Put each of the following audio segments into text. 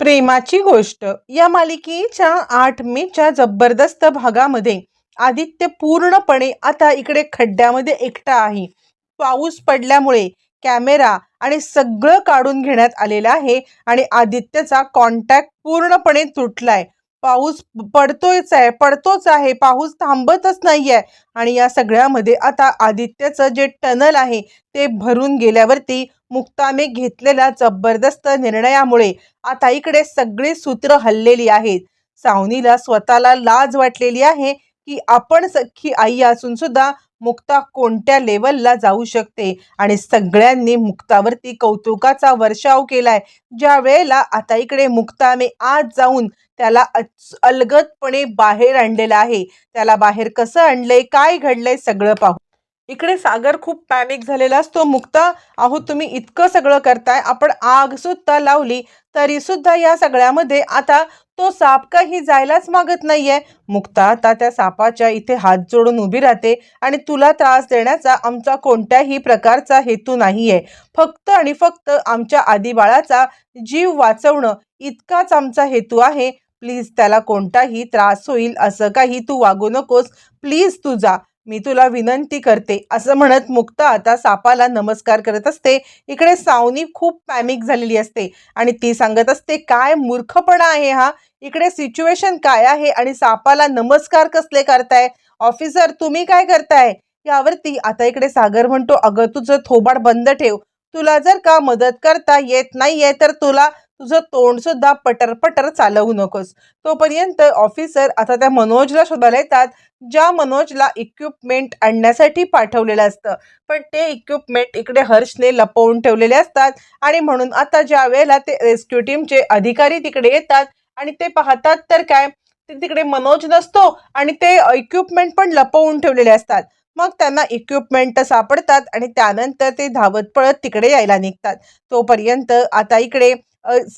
प्रेमाची गोष्ट. या मालिकेच्या आठ मेच्या जबरदस्त भागामध्ये आदित्य पूर्णपणे आता इकडे खड्ड्यामध्ये एकटा आहे. पाऊस पडल्यामुळे कॅमेरा आणि सगळं काढून घेण्यात आलेलं आहे आणि आदित्यचा कॉन्टॅक्ट पूर्णपणे तुटलाय. पाऊस पडतोयच आहे पडतोच आहे पाऊस थांबतच नाही आहे आणि या सगळ्यामध्ये आता आदित्यचं जे टनल आहे ते भरून गेल्यावरती मुक्ताने घेतलेल्या जबरदस्त निर्णयामुळे आता इकडे सगळी सूत्र हललेली आहेत. सावनीला स्वतःला लाज वाटलेली आहे की आपण सख्खी आई असून सुद्धा मुक्ता कोणत्या लेवलला जाऊ शकते? आणि सगळ्यांनी मुक्तावरती कौतुकाचा वर्षाव केलाय. ज्या वेळेला आता इकडे मुक्ताने आज जाऊन त्याला अलगदपणे बाहेर आणलेलं आहे. त्याला बाहेर कसं आणलंय काय घडलंय सगळं पाहू. इकडे सागर खूप पॅनिक झालेला असतो. मुक्ता अहो तुम्ही इतकं सगळं करताय. आपण आग सुद्धा लावली. तरी सुद्धा या सगळ्यामध्ये आता तो साप काही जायलाच मागत नाहीये. मुक्ता आता त्या सापाच्या इथे हात जोडून उभी राहते आणि तुला त्रास देण्याचा आमचा कोणत्याही प्रकारचा हेतू नाहीये. फक्त आणि फक्त आमच्या आदिबाळाचा जीव वाचवणं इतकाच आमचा हेतू आहे. प्लीज त्याला कोणताही त्रास होईल असं काही तू वागू नकोस. प्लीज तू जा मी तुला विनंती करते. असं म्हणत मुक्ता आता सापाला नमस्कार करत असते. इकडे सावनी खूप पॅमिक झालेली असते. आणि ती सांगत असते काय मूर्खपणा आहे हा? इकडे सिच्युएशन काय आहे? आणि सापाला नमस्कार कसले करताय? ऑफिसर तुम्ही काय करताय? यावरती आता इकडे सागर म्हणतो अगं तुझं थोबाड बंद ठेव. तुला जर का मदत करता येत नाहीये तर तुला तुझं तोंड सुद्धा पटर पटर चालवू नकोस. तोपर्यंत ऑफिसर आता त्या मनोजला शोधायला येतात ज्या मनोजला इक्विपमेंट आणण्यासाठी पाठवलेलं असतं. पण ते इक्विपमेंट इकडे हर्षने लपवून ठेवलेले असतात आणि म्हणून आता ज्या वेळेला ते रेस्क्यू टीमचे अधिकारी तिकडे येतात आणि ते पाहतात तर काय तिकडे मनोज नसतो आणि ते इक्विपमेंट पण लपवून ठेवलेले असतात. मग त्यांना इक्विपमेंट सापडतात आणि त्यानंतर ते धावत पळत तिकडे यायला निघतात. तोपर्यंत आता इकडे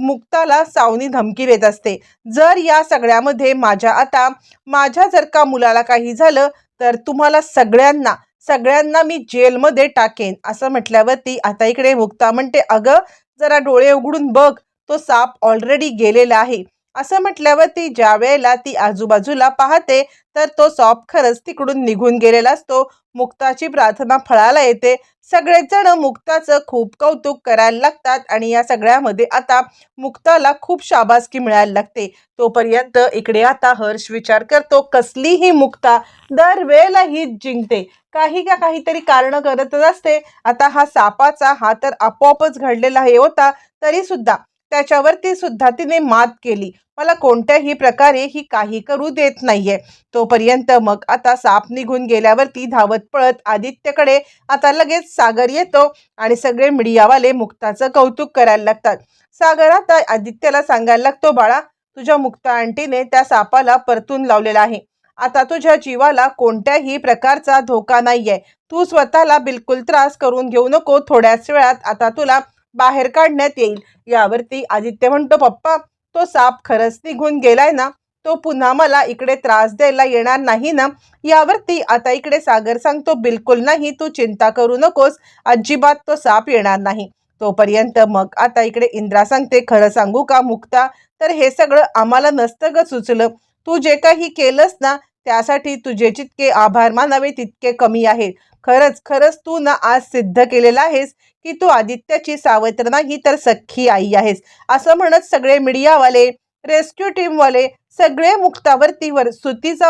मुक्ताला सावनी धमकी देत असते. जर या सगळ्यामध्ये माझ्या आता माझ्या जर का मुलाला काही झालं तर तुम्हाला सगळ्यांना सगळ्यांना मी जेलमध्ये टाकेन. असं म्हटल्यावरती आता इकडे मुक्ता म्हणते अगं जरा डोळे उघडून बघ तो साप ऑलरेडी गेलेला आहे. असं म्हटल्यावर ती ज्या वेळेला ती आजूबाजूला पाहते तर तो सॉप खरंच तिकडून निघून गेलेला असतो. मुक्ताची प्रार्थना फळाला येते. सगळेच जण मुक्ताचं खूप कौतुक करायला लागतात आणि या सगळ्यामध्ये आता मुक्ताला खूप शाबासकी मिळायला लागते. तोपर्यंत इकडे आता हर्ष विचार करतो कसलीही मुक्ता दरवेळेला हीच जिंकते. काही का काहीतरी कारण करतच असते. आता हा सापाचा हा तर आपोआपच घडलेला हे होता तरी सुद्धा त्याच्यावरती सुद्धा तिने मात केली. मला कोणत्याही प्रकारे ही काही करू देत नाहीये. तोपर्यंत मग आता साप निघून गेल्यावरती धावत पळत आदित्यकडे आता लगेच सागर येतो आणि सगळे मीडियावाले मुक्ताचं कौतुक करायला लागतात. सागर आता आदित्यला सांगायला लागतो बाळा तुझ्या मुक्ता आंटीने त्या सापाला परतून लावलेला आहे. आता तुझ्या जीवाला कोणत्याही प्रकारचा धोका नाहीये. तू स्वतःला बिलकुल त्रास करून घेऊ नको. थोड्याच वेळात आता तुला बाहेर काढण्यात येईल. यावरती आदित्य म्हणतो पप्पा तो साप खरंच निघून गेलाय ना तो पुन्हा मला इकडे त्रास द्यायला येणार नाही ना यावरती आता इकडे सागर सांगतो बिलकुल नाही तू चिंता करू नकोस अजिबात तो साप येणार नाही. तोपर्यंत मग आता इकडे इंद्रा सांगते खरं सांगू का मुक्ता? तर हे सगळं आम्हाला नसतं ग सुचलं. तू जे काही केलंस ना त्यासाठी तुझे जितके आभार मानावे तितके कमी आहेत. खरंच खरंच तू ना आज सिद्ध केलेलं आहेस की तू आदित्याची सावत्र नाही तर सख्खी आई आहेस. असं म्हणत सगळे मीडियावाले रेस्क्यू टीमवाले सगळे मुक्तावरती वर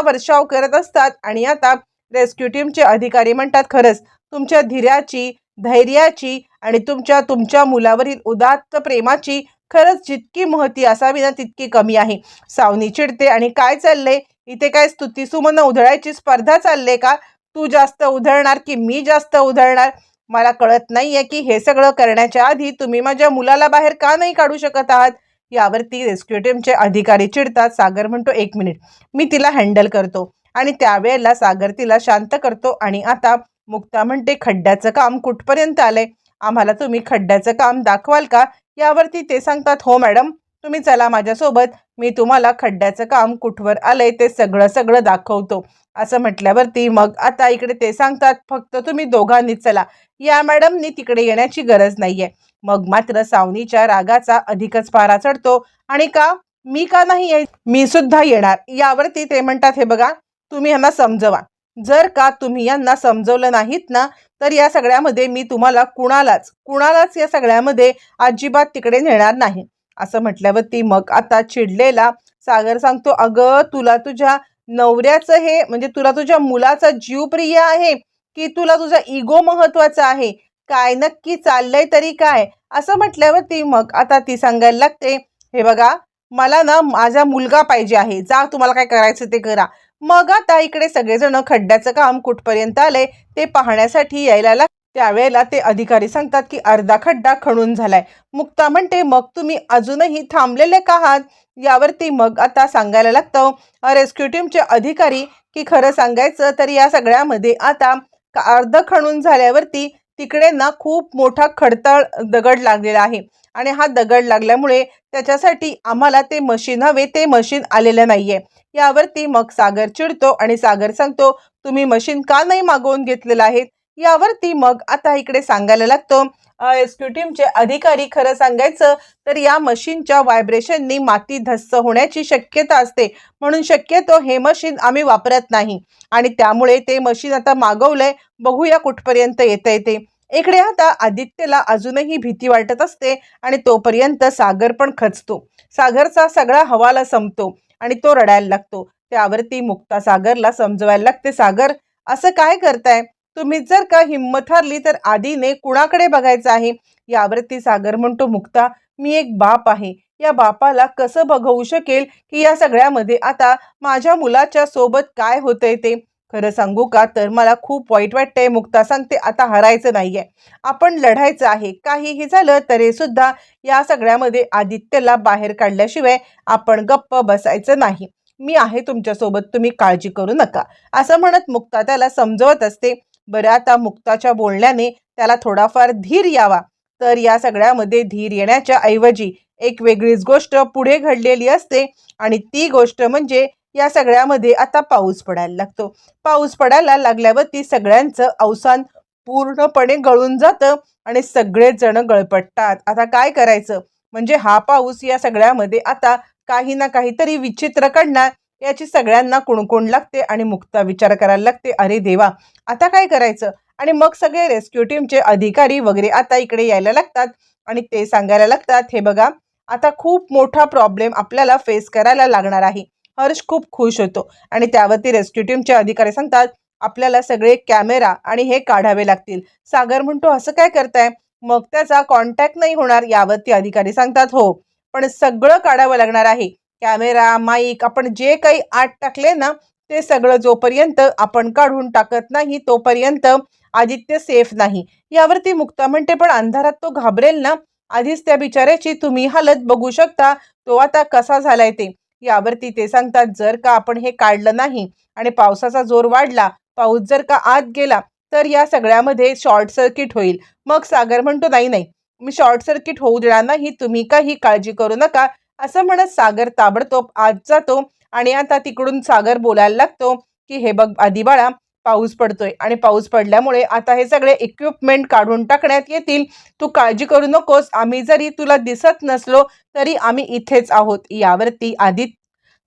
वर्षाव करत असतात आणि आता रेस्क्यू टीमचे अधिकारी म्हणतात खरंच तुमच्या धीराची धैर्याची आणि तुमच्या तुमच्या मुलावरील उदात्त प्रेमाची खरंच जितकी महती असावी ना तितकी कमी आहे. सावनी चिडते आणि काय चाललंय? इथे काय स्तुती सुमन उधळायची स्पर्धा चालले का? तू जास्त उधळणार की मी जास्त उधळणार? मला कळत नाहीये की हे सगळं करण्याच्या आधी तुम्ही माझ्या मुलाला बाहेर का नाही काढू शकत आहात? यावरती रेस्क्यू टीमचे अधिकारी चिडतात. सागर म्हणतो एक मिनिट मी तिला हँडल करतो आणि त्यावेळेला सागर तिला शांत करतो आणि आता मुक्ता म्हणते खड्ड्याचं काम कुठपर्यंत आलंय? आम्हाला तुम्ही खड्ड्याचं काम दाखवाल का? यावरती ते सांगतात हो मॅडम तुम्ही चला माझ्यासोबत. मी तुम्हाला खड्ड्याचं काम कुठवर आलंय ते सगळं सगळं दाखवतो. असं म्हटल्यावरती मग आता इकडे ते सांगतात फक्त तुम्ही दोघांनी चला. या मॅडमनी तिकडे येण्याची गरज नाहीये. मग मात्र सावनीच्या रागाचा अधिकच पारा चढतो. आणि का? मी का नाही याय मी सुद्धा येणार. यावरती ते म्हणतात हे बघा तुम्ही यांना समजवा. जर का तुम्ही यांना समजवलं नाहीत ना तर या सगळ्यामध्ये मी तुम्हाला कुणालाच कुणालाच या सगळ्यामध्ये अजिबात तिकडे नेणार नाही. असं म्हटल्यावरती मग आता चिडलेला सागर सांगतो अगं तुला तुझ्या नवऱ्याचं हे म्हणजे तुला तुझ्या मुलाचा जीव प्रिय आहे की तुला तुझा इगो महत्त्वाचा आहे? काय नक्की चाललंय तरी काय? असं म्हटल्यावरती मग आता ती सांगायला लागते हे बघा मला ना माझा मुलगा पाहिजे आहे. जा तुम्हाला काय करायचं ते करा. मग आता इकडे सगळेजण खड्ड्याचं काम कुठपर्यंत आले ते पाहण्यासाठी यायला लागतं त्यावेळेला ते अधिकारी सांगतात की अर्धा खड्डा खणून झालाय. मुक्ता म्हणते मग तुम्ही अजूनही थांबलेले का आहात? यावरती मग आता सांगायला लागतं रेस्क्यू टीमचे अधिकारी की खरं सांगायचं तर या सगळ्यामध्ये आता का- अर्ध खणून झाल्यावरती तिकडे ना खूप मोठा खडतळ दगड लागलेला आहे. आणि हा दगड लागल्यामुळे त्याच्यासाठी आम्हाला ते मशीन हवे ते मशीन आलेलं नाहीये. यावरती मग सागर चिडतो आणि सागर सांगतो तुम्ही मशीन का नाही मागवून घेतलेलं आहे? यावरती मग आता इकडे सांगायला लागतो रेस्क्यू टीमचे अधिकारी खरं सांगायचं तर या मशीनच्या व्हायब्रेशननी माती धस्स होण्याची शक्यता असते. म्हणून शक्यतो हे मशीन आम्ही वापरत नाही. आणि त्यामुळे ते मशीन आता मागवलंय बघूया कुठपर्यंत येता येते. इकडे आता आदित्यला अजूनही भीती वाटत असते आणि तोपर्यंत सागर पण खचतो. सागरचा सगळा हवाला संपतो आणि तो रडायला लागतो. त्यावरती मुक्ता सागरला समजवायला लागते सागर असं काय करताय? तुम्ही जर का हिंमत हरली तर आधीने कुणाकडे बघायचं आहे? यावरती सागर म्हणतो मुक्ता मी एक बाप आहे. या बापाला कसं बघवू शकेल की या सगळ्यामध्ये आता माझ्या मुलाच्या सोबत काय होतंय ते? खरं सांगू का? तर मला खूप वाईट वाटतंय. मुक्ता सांगते आता हरायचं नाहीये. आपण लढायचं आहे. काहीही झालं तरी सुद्धा या सगळ्यामध्ये आदित्यला बाहेर काढल्याशिवाय आपण गप्प बसायचं नाही. मी आहे तुमच्यासोबत. तुम्ही काळजी करू नका. असं म्हणत मुक्ता त्याला समजवत असते. बरं आता मुक्ताच्या बोलण्याने त्याला थोडाफार धीर यावा. तर या सगळ्यामध्ये धीर येण्याच्या ऐवजी एक वेगळीच गोष्ट पुढे घडलेली असते आणि ती गोष्ट म्हणजे या सगळ्यामध्ये आता पाऊस पडायला लागतो. पाऊस पडायला लागल्यावरती सगळ्यांचं अवसान पूर्णपणे गळून जातं आणि सगळेच जण गळपटतात आता काय करायचं? म्हणजे हा पाऊस या सगळ्यामध्ये आता काही ना काहीतरी विचित्र काढणार याची सगळ्यांना कुणकुण लागते आणि मुक्ता विचार करायला लागते अरे देवा आता काय करायचं? आणि मग सगळे रेस्क्यू टीमचे अधिकारी वगैरे आता इकडे यायला लागतात आणि ते सांगायला लागतात हे बघा आता खूप मोठा प्रॉब्लेम आपल्याला फेस करायला लागणार आहे. हर्ष खूप खुश होतो आणि त्यावरती रेस्क्यू टीमचे अधिकारी सांगतात आपल्याला सगळे कॅमेरा आणि हे काढावे लागतील. सागर म्हणतो असं काय करताय? मग त्याचा कॉन्टॅक्ट नाही होणार यावरती अधिकारी सांगतात हो पण सगळं काढावं लागणार आहे. कॅमेरा माईक आपण जे काही आत टाकले ना ते सगळं जोपर्यंत आपण काढून टाकत नाही तोपर्यंत आदित्य सेफ नाही. यावरती मुक्ता म्हणते पण अंधारात तो घाबरेल ना आधीच त्या बिचाऱ्याची तुम्ही हालत बघू शकता तो आता कसा झालाय ते. यावरती ते सांगतात जर का आपण हे काढलं नाही आणि पावसाचा जोर वाढला पाऊस जर का आत गेला तर या सगळ्यामध्ये शॉर्ट सर्किट होईल. मग सागर म्हणतो नाही नाही मी शॉर्ट सर्किट होऊ देणार नाही तुम्ही काही काळजी करू नका असं म्हणत सागर ताबडतोब आत जातो आणि आता तिकडून सागर बोलायला लागतो की हे बघ आधी बाळा पाऊस पडतोय. आणि पाऊस पडल्यामुळे आता हे सगळे इक्विपमेंट काढून टाकण्यात येतील. तू काळजी करू नकोस. आम्ही जरी तुला दिसत नसलो तरी आम्ही इथेच आहोत. यावरती आधी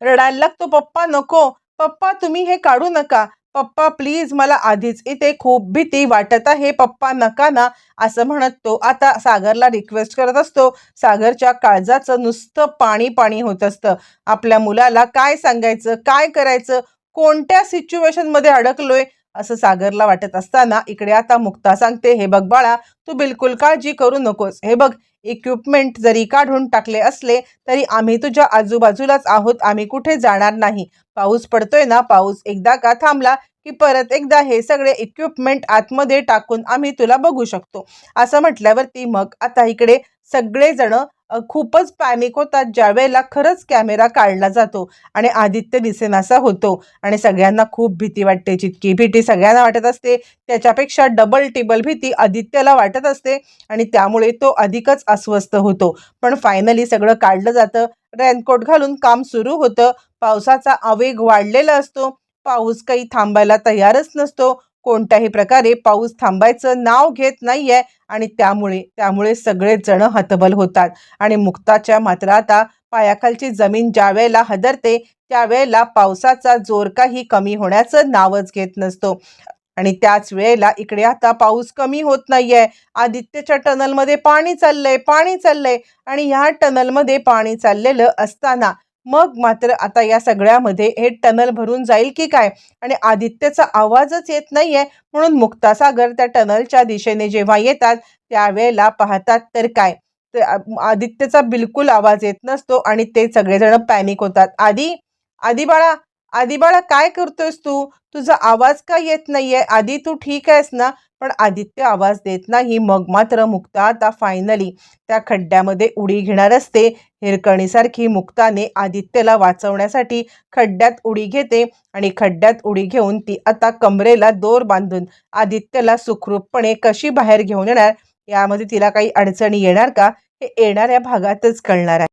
रडायला लागतो पप्पा नको. पप्पा तुम्ही हे काढू नका. पप्पा प्लीज मला आधीच इथे खूप भीती वाटत आहे. पप्पा नका ना असं म्हणत तो. आता सागरला रिक्वेस्ट करत असतो. सागरच्या काळजाचं नुसतं पाणी पाणी होत असतं. आपल्या मुलाला काय सांगायचं काय करायचं कोणत्या सिच्युएशनमध्ये अडकलोय असं सागरला वाटत असताना इकडे आता मुक्ता सांगते हे बघ बाळा तू बिलकुल काळजी करू नकोस. हे बघ इक्विपमेंट जरी काढून टाकले असले तरी आम्ही तुझ्या आजूबाजूलाच आहोत आम्ही कुठे जाणार नाही. पाऊस पडतोय ना पाऊस एकदा का थांबला की परत एकदा हे सगळे इक्विपमेंट आतमध्ये टाकून आम्ही तुला बघू शकतो. असं म्हटल्यावरती मग आता इकडे सगळेजण खूपच पॅनिक होतात ज्यावेळेला खरंच कॅमेरा काढला जातो आणि आदित्य दिसेनासा होतो. आणि सगळ्यांना खूप भीती वाटते जितकी भीती सगळ्यांना वाटत असते त्याच्यापेक्षा डबल टिबल भीती आदित्यला वाटत असते आणि त्यामुळे तो अधिकच अस्वस्थ होतो. पण फायनली सगळं काढलं जातं. रेनकोट घालून काम सुरू होतं. पावसाचा आवेग वाढलेला असतो. पाऊस काही थांबायला तयारच नसतो. कोणत्याही प्रकारे पाऊस थांबायचं नाव घेत नाहीये आणि त्यामुळे त्यामुळे सगळेच जण हतबल होतात. आणि मुक्ताच्या मात्र आता पायाखालची जमीन ज्या वेळेला हदरते त्यावेळेला पावसाचा जोर काही कमी होण्याचं नावच घेत नसतो. आणि त्याच वेळेला इकडे आता पाऊस कमी होत नाहीये. आदित्यच्या टनलमध्ये पाणी चाललंय पाणी चाललंय. आणि ह्या टनलमध्ये पाणी चाललेलं असताना मग मात्र आता या सगळ्यामध्ये हे टनल भरून जाईल की काय? आणि आदित्यचा आवाजच येत नाहीये. म्हणून मुक्तासागर त्या टनलच्या दिशेने जेव्हा येतात त्यावेळेला पाहतात तर काय? तर आदित्यचा बिलकुल आवाज येत नसतो आणि ते सगळेजण पॅनिक होतात. आधी आधी बाळा आधी बाळा काय करतोयस तू? तुझा आवाज का येत नाहीये? आधी तू ठीक आहेस ना? पण आदित्य आवाज देत नाही. मग मात्र मुक्ता आता फायनली त्या खड्ड्यामध्ये उडी घेणार असते. हिरकणीसारखी मुक्ताने आदित्यला वाचवण्यासाठी खड्ड्यात उडी घेते आणि खड्ड्यात उडी घेऊन ती आता कमरेला दोर बांधून आदित्यला सुखरूपपणे कशी बाहेर घेऊन येणार? यामध्ये तिला काही अडचणी येणार का? हे येणाऱ्या भागातच कळणार आहे.